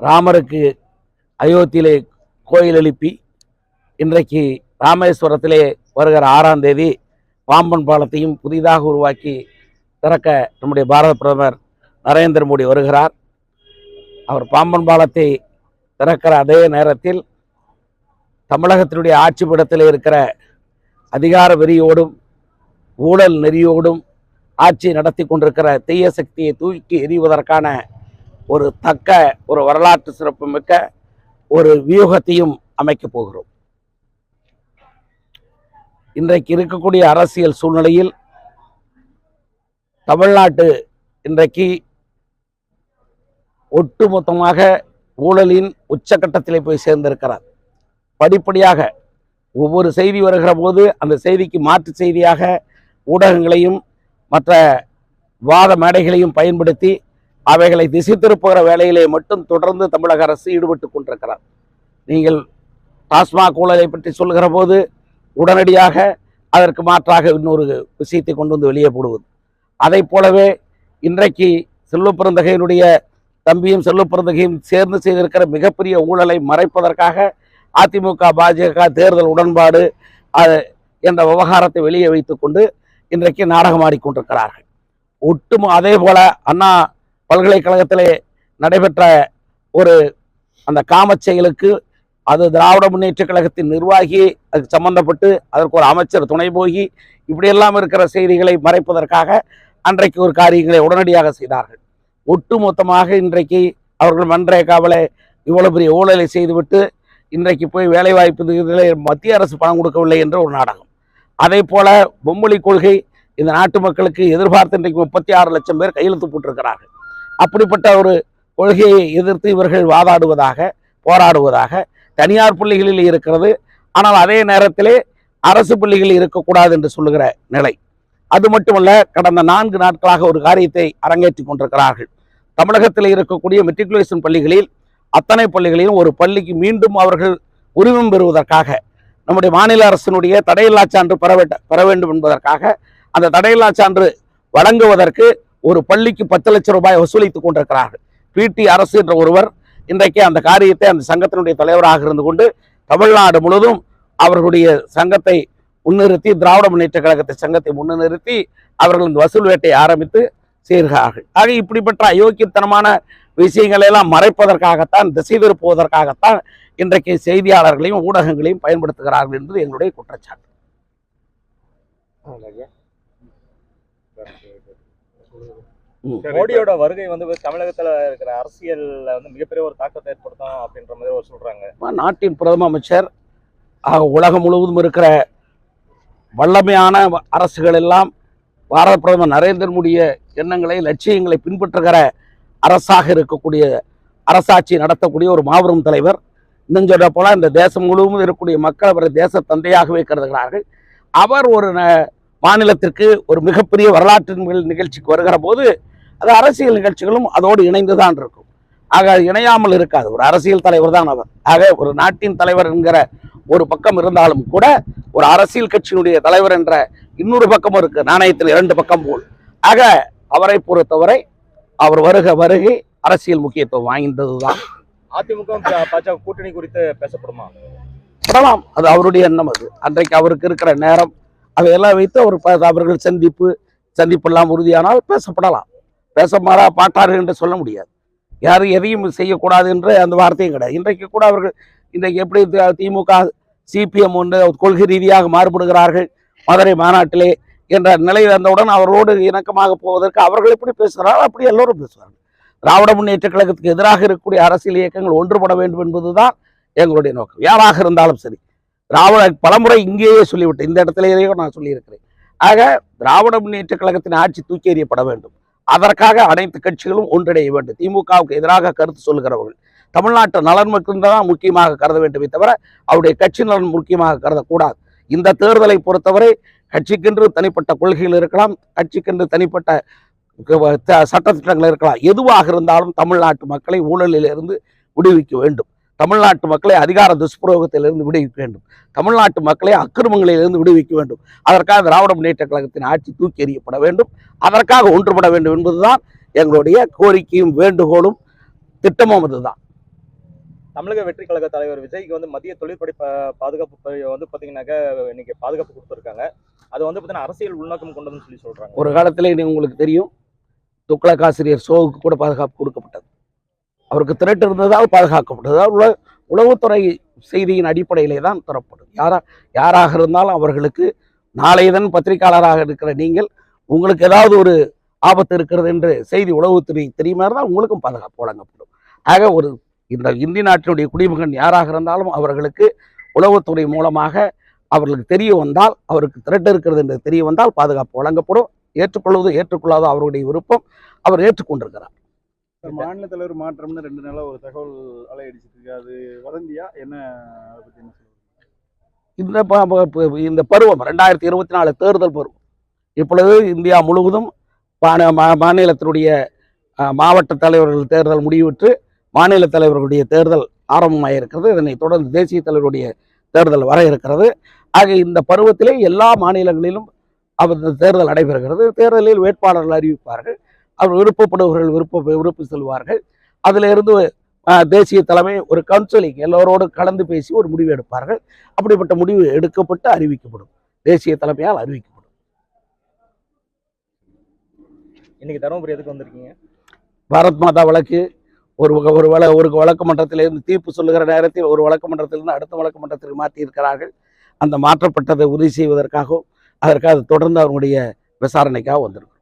ராமருக்கு அயோத்தியிலே கோயில் எழுப்பி இன்றைக்கு ராமேஸ்வரத்திலே வருகிற ஆறாம் தேதி பாம்பன் பாலத்தையும் புதிதாக உருவாக்கி திறக்க நம்முடைய பாரத பிரதமர் நரேந்திர மோடி வருகிறார். அவர் பாம்பன் பாலத்தை திறக்கிற அதே நேரத்தில் தமிழகத்தினுடைய ஆட்சி படத்தில் இருக்கிற அதிகார வெறியோடும் ஊழல் நெறியோடும் ஆட்சி நடத்தி கொண்டிருக்கிற தீய சக்தியை தூக்கி எறிவதற்கான ஒரு தக்க ஒரு வரலாற்று சிறப்புமிக்க ஒரு வியூகத்தையும் அமைக்கப் போகிறோம். இன்றைக்கு இருக்கக்கூடிய அரசியல் சூழ்நிலையில் தமிழ்நாட்டு இன்றைக்கு ஒட்டுமொத்தமாக ஊழலின் உச்சக்கட்டத்திலே போய் சேர்ந்திருக்கிறார். படிப்படியாக ஒவ்வொரு செய்தி வருகிற போது அந்த செய்திக்கு மாற்று செய்தியாக ஊடகங்களையும் மற்ற வாத மேடைகளையும் பயன்படுத்தி அவைகளை திசை திருப்புகிற வேலையிலே மட்டும் தொடர்ந்து தமிழக அரசு ஈடுபட்டு கொண்டிருக்கிறார். நீங்கள் டாஸ்மாக் ஊழலை பற்றி சொல்கிற போது உடனடியாக அதற்கு மாற்றாக இன்னொரு விஷயத்தை கொண்டு வந்து வெளியே போடுவது. அதை போலவே இன்றைக்கு செல்வப்பிறந்தகையினுடைய தம்பியும் செல்வப்பிறந்தகையும் சேர்ந்து செய்திருக்கிற மிகப்பெரிய ஊழலை மறைப்பதற்காக அதிமுக பாஜக தேர்தல் உடன்பாடு என்ற விவகாரத்தை வெளியே வைத்துக்கொண்டு இன்றைக்கு நாடகம் ஆடிக்கொண்டிருக்கிறார்கள் ஒட்டும் அதே போல அண்ணா பல்கலைக்கழகத்திலே நடைபெற்ற ஒரு அந்த காமச் செயலுக்கு அது திராவிட முன்னேற்ற கழகத்தின் நிர்வாகி அதுக்கு சம்பந்தப்பட்டு அதற்கு ஒரு அமைச்சர் துணை போகி இப்படியெல்லாம் இருக்கிற செய்திகளை மறைப்பதற்காக அன்றைக்கு ஒரு காரியங்களை உடனடியாக செய்தார்கள். ஒட்டுமொத்தமாக இன்றைக்கு அவர்கள் மன்ரேகாவிலே இவ்வளவு பெரிய ஊழலை செய்துவிட்டு இன்றைக்கு போய் வேலைவாய்ப்பு மத்திய அரசு பணம் கொடுக்கவில்லை என்ற ஒரு நாடகம். அதே போல பொம்மொழி கொள்கை இந்த நாட்டு மக்களுக்கு எதிர்பார்த்து இன்றைக்கு முப்பத்தி ஆறு லட்சம் பேர் கையெழுத்து போட்டிருக்கிறார்கள். அப்படிப்பட்ட ஒரு கொள்கையை எதிர்த்து இவர்கள் வாதாடுவதாக போராடுவதாக தனியார் பள்ளிகளில் இருக்கிறது. ஆனால் அதே நேரத்திலே அரசு பள்ளிகளில் இருக்கக்கூடாது என்று சொல்லுகிற நிலை. அது மட்டுமல்ல கடந்த நான்கு நாட்களாக ஒரு காரியத்தை அரங்கேற்றி கொண்டிருக்கிறார்கள். தமிழகத்தில் இருக்கக்கூடிய மெட்ரிகுலேஷன் பள்ளிகளில் அத்தனை பள்ளிகளிலும் ஒரு பள்ளிக்கு மீண்டும் அவர்கள் உரிமம் பெறுவதற்காக நம்முடைய மாநில அரசினுடைய தடையில்லா சான்று பெற பெற வேண்டும் என்பதற்காக அந்த தடையில்லா சான்று வழங்குவதற்கு ஒரு பள்ளிக்கு பத்து லட்சம் ரூபாய் வசூலித்துக் கொண்டிருக்கிறார்கள். பிடி அரசு என்ற ஒருவர் இன்றைக்கு அந்த காரியத்தை அந்த சங்கத்தினுடைய தலைவராக இருந்து கொண்டு தமிழ்நாடு முழுவதும் அவர்களுடைய சங்கத்தை முன்னிறுத்தி திராவிட முன்னேற்ற கழகத்தை சங்கத்தை முன்னிறுத்தி அவர்கள் இந்த வசூல் வேட்டையை ஆரம்பித்து செய்கிறார்கள் ஆக இப்படிப்பட்ட அயோக்கியத்தனமான விஷயங்களை எல்லாம் மறைப்பதற்காகத்தான் திசை திருப்புவதற்காகத்தான் இன்றைக்கு செய்தியாளர்களையும் ஊடகங்களையும் பயன்படுத்துகிறார்கள் என்பது எங்களுடைய குற்றச்சாட்டு. மோடியோட வருகை வந்து தமிழகத்துல இருக்கிற அரசியல்ல வந்து மிகப்பெரிய ஒரு தாக்கத்தை ஏற்படுத்தும் அப்படின்ற மாதிரி ஒரு சொல்றாங்க. நம்ம நாட்டின் பிரதம அமைச்சர் ஆக உலகம் முழுவதும் இருக்கிற வல்லமையான அரசுகள் எல்லாம் பாரத பிரதமர் நரேந்திர மோடிய எண்ணங்களை லட்சியங்களை பின்பற்றுகிற அரசாக இருக்கக்கூடிய அரசாட்சி நடத்தக்கூடிய ஒரு மாபெரும் தலைவர். இன்னும் சொல்ல போல இந்த தேசம் முழுவதும் இருக்கக்கூடிய மக்கள் அவரை தேச தந்தையாகவே கருதுகிறார்கள். அவர் ஒரு ந- மாநிலத்திற்கு ஒரு மிகப்பெரிய வரலாற்று நிகழ்- நிகழ்ச்சிக்கு வருகிற போது அது அரசியல் நிகழ்ச்சிகளும் அதோடு இணைந்து தான் இருக்கும். ஆக அது இணையாமல் இருக்காது. ஒரு அரசியல் தலைவர் தான் அவர். ஆக ஒரு நாட்டின் தலைவர் என்கிற ஒரு பக்கம் இருந்தாலும் கூட ஒரு அரசியல் கட்சியினுடைய தலைவர் என்ற இன்னொரு பக்கம் இருக்கு. நாணயத்தில் இரண்டு பக்கம் போல். ஆக அவரை பொறுத்தவரை அவர் வருக வருகை அரசியல் முக்கியத்துவம் வாய்ந்ததுதான். அதிமுக பாஜக கூட்டணி குறித்து பேசப்படுமா? படலாம் அது அவருடைய எண்ணம் அது. அன்றைக்கு அவருக்கு இருக்கிற நேரம் அவையெல்லாம் வைத்து அவர் ப- அவர்கள் சந்திப்பு சந்திப்பெல்லாம் உறுதியானால் பேசப்படலாம். பேச மாறா பாட்டார்கள் என்று சொல்ல முடியாது. யாரும் எதையும் செய்யக்கூடாது என்று அந்த வார்த்தையும் கிடையாது. இன்றைக்கு கூட அவர்கள் இன்றைக்கு எப்படி திமுக சிபிஎம் ஒன்று கொள்கை ரீதியாக மாறுபடுகிறார்கள் மதுரை மாநாட்டிலே என்ற நிலை வந்தவுடன் அவர்களோடு இணக்கமாக போவதற்கு அவர்கள் எப்படி பேசுகிறார்கள் அப்படி எல்லோரும் பேசுவார்கள். திராவிட முன்னேற்ற கழகத்துக்கு எதிராக இருக்கக்கூடிய அரசியல் இயக்கங்கள் ஒன்றுபட வேண்டும் என்பதுதான் எங்களுடைய நோக்கம். யாராக இருந்தாலும் சரி திராவிட பலமுறை இங்கேயே சொல்லிவிட்டு இந்த இடத்திலேயே நான் சொல்லியிருக்கிறேன். ஆக திராவிட முன்னேற்ற கழகத்தின் ஆட்சி தூக்கி எறியப்பட வேண்டும். அதற்காக அனைத்து கட்சிகளும் ஒன்றிணைய வேண்டும். திமுகவுக்கு எதிராக கருத்து சொல்கிறவர்கள் தமிழ்நாட்டு நலன் மட்டும்தான் முக்கியமாக கருத வேண்டுமே தவிர அவருடைய கட்சி நலன் முக்கியமாக கருதக்கூடாது. இந்த தேர்தலை பொறுத்தவரை கட்சிக்கென்று தனிப்பட்ட கொள்கைகள் இருக்கலாம் கட்சிக்கென்று தனிப்பட்ட த- சட்டத்திட்டங்கள் இருக்கலாம். எதுவாக இருந்தாலும் தமிழ்நாட்டு மக்களை ஊழலிலிருந்து விடுவிக்க வேண்டும். தமிழ்நாட்டு மக்களை அதிகார துஷ்பிரயோகத்திலிருந்து விடுவிக்க வேண்டும். தமிழ்நாட்டு மக்களை அக்கிரமங்களிலிருந்து விடுவிக்க வேண்டும். அதற்காக திராவிட முன்னேற்ற கழகத்தின் ஆட்சி தூக்கி எறியப்பட வேண்டும். அதற்காக ஒன்றுபட வேண்டும் என்பதுதான் எங்களுடைய கோரிக்கையும் வேண்டுகோளும் திட்டமும் அதுதான். தமிழக வெற்றி கழக தலைவர் விஜய்க்கு வந்து மத்திய தொழிற்படை பாதுகாப்பு வந்து பாத்தீங்கன்னாக்கா இன்னைக்கு பாதுகாப்பு கொடுத்துருக்காங்க. அது வந்து பாத்தீங்கன்னா அரசியல் உள்நோக்கம் கொண்டதுன்னு சொல்லி சொல்றாங்க. ஒரு காலத்தில் உங்களுக்கு தெரியும் துக்ளக் ஆசிரியர் ஷோவுக்கு கூட பாதுகாப்பு கொடுக்கப்பட்டது அவருக்கு திரட்டு இருந்ததால் பாதுகாக்கப்பட்டது. அதாவது உல உளவுத்துறை செய்தியின் அடிப்படையிலே தான் தரப்படும் யாரா யாராக இருந்தாலும் அவர்களுக்கு நாளையதன் பத்திரிகையாளராக இருக்கிற நீங்கள் உங்களுக்கு ஏதாவது ஒரு ஆபத்து இருக்கிறது என்று செய்தி உளவுத்துறை தெரியுமா இருந்தால் உங்களுக்கும் பாதுகாப்பு வழங்கப்படும். ஆக ஒரு இந்த இந்திய நாட்டினுடைய குடிமகன் யாராக இருந்தாலும் அவர்களுக்கு உளவுத்துறை மூலமாக அவர்களுக்கு தெரிய வந்தால் அவருக்கு திரட்டு இருக்கிறது என்று தெரிய வந்தால் பாதுகாப்பு வழங்கப்படும். ஏற்றுக்கொள்வது ஏற்றுக்கொள்ளாதோ அவருடைய விருப்பம் அவர் ஏற்றுக்கொண்டிருக்கிறார். மாநில தலைவர் மாற்றம்னு ரெண்டு நாளா ஒரு தகவல் அலையடிச்சிட்டு இருக்கு. அது வதந்தியா? என்ன அதை பத்தி என்ன இந்த இந்த பருவம் ரெண்டாயிரத்தி இருபத்தி நாலு தேர்தல் பருவம். இப்பொழுது இந்தியா முழுவதும் மாநிலத்தினுடைய மாவட்ட தலைவர்கள் தேர்தல் முடிவுற்று மாநில தலைவர்களுடைய தேர்தல் ஆரம்பமாயிருக்கிறது. இதனைத் தொடர்ந்து தேசிய தலைவருடைய தேர்தல் வர இருக்கிறது. ஆக இந்த பருவத்திலே எல்லா மாநிலங்களிலும் அவர் தேர்தல் நடைபெறுகிறது. தேர்தலில் வேட்பாளர்கள் அறிவிப்பார்கள். அவர் விருப்பப்படுபவர்கள் விருப்ப விருப்பி செல்வார்கள். அதிலிருந்து அஹ், தேசிய தலைமை ஒரு கவுன்சிலிங் எல்லோரோடு கலந்து பேசி ஒரு முடிவு எடுப்பார்கள். அப்படிப்பட்ட முடிவு எடுக்கப்பட்டு அறிவிக்கப்படும். தேசிய தலைமையால் அறிவிக்கப்படும். இன்னைக்கு தருமபுரி எதுக்கு வந்திருக்கீங்க? பாரத் மாதா வழக்கு ஒரு ஒரு வழ ஒரு வழக்கு மன்றத்திலிருந்து தீர்ப்பு சொல்லுகிற நேரத்தில் ஒரு வழக்கு மன்றத்திலிருந்து அடுத்த வழக்கு மன்றத்திற்கு மாற்றி இருக்கிறார்கள் அந்த மாற்றப்பட்டதை உறுதி செய்வதற்காகவும் அதற்காக தொடர்ந்து அவருடைய விசாரணைக்காக வந்திருக்கும்